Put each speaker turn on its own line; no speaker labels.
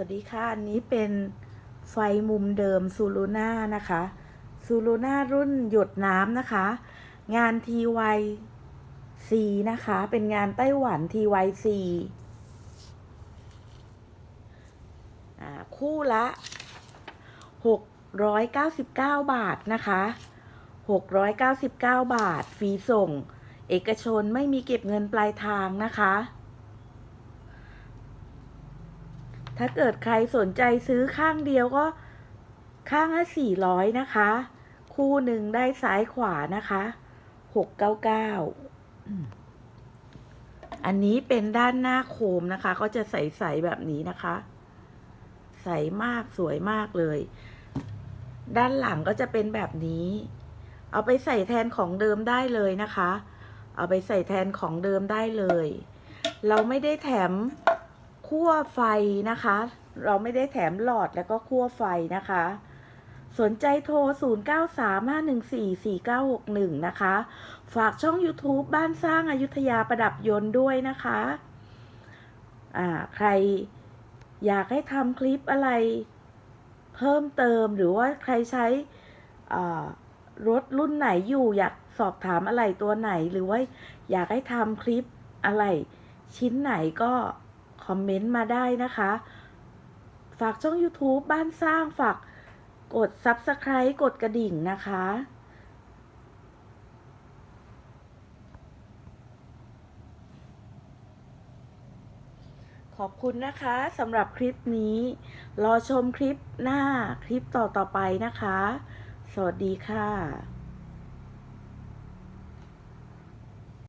วัสดีค่ะ อันนี้เป็นไฟมุมเดิมซูลูน่านะคะซูลูน่ารุ่นหยดน้ำนะคะ งาน TYC นะคะ เป็นงานไต้หวัน TYC อ่าคู่ละ 699 บาทนะคะ 699 บาท ฟรีส่ง เอกชนไม่มีเก็บเงินปลายทางนะคะ ถ้าเกิดใครสนใจซื้อข้างเดียวก็ข้างละสี่ร้อยนะคะ คู่หนึ่งได้ซ้ายขวานะคะหกเก้าเก้าอันนี้เป็นด้านหน้าโคมนะคะ ก็จะใสๆแบบนี้นะคะ ใสมากสวยมากเลย ด้านหลังก็จะเป็นแบบนี้ เอาไปใส่แทนของเดิมได้เลยนะคะ เอาไปใส่แทนของเดิมได้เลย เราไม่ได้แถม คั่วไฟนะคะ เราไม่ได้แถมหลอดแล้วก็คั่วไฟนะคะ สนใจโทร 0935144961 นะคะ ฝากช่อง YouTube บ้านสร้างอายุทยาประดับยนต์ด้วยนะคะอ่าใครอยากให้ทำคลิปอะไรเพิ่มเติมหรือว่าใครใช้รถรุ่นไหนอยู่ อยากสอบถามอะไรตัวไหนหรือว่าอยากให้ทำคลิปอะไรชิ้นไหนก็ คอมเมนต์มาได้นะคะ ฝากช่อง YouTube บ้านสร้างฝากกด Subscribe กดกระดิ่งนะคะขอบคุณนะคะสำหรับคลิปนี้ รอชมคลิปหน้าคลิปต่อ ๆ ไปนะคะ สวัสดีค่ะ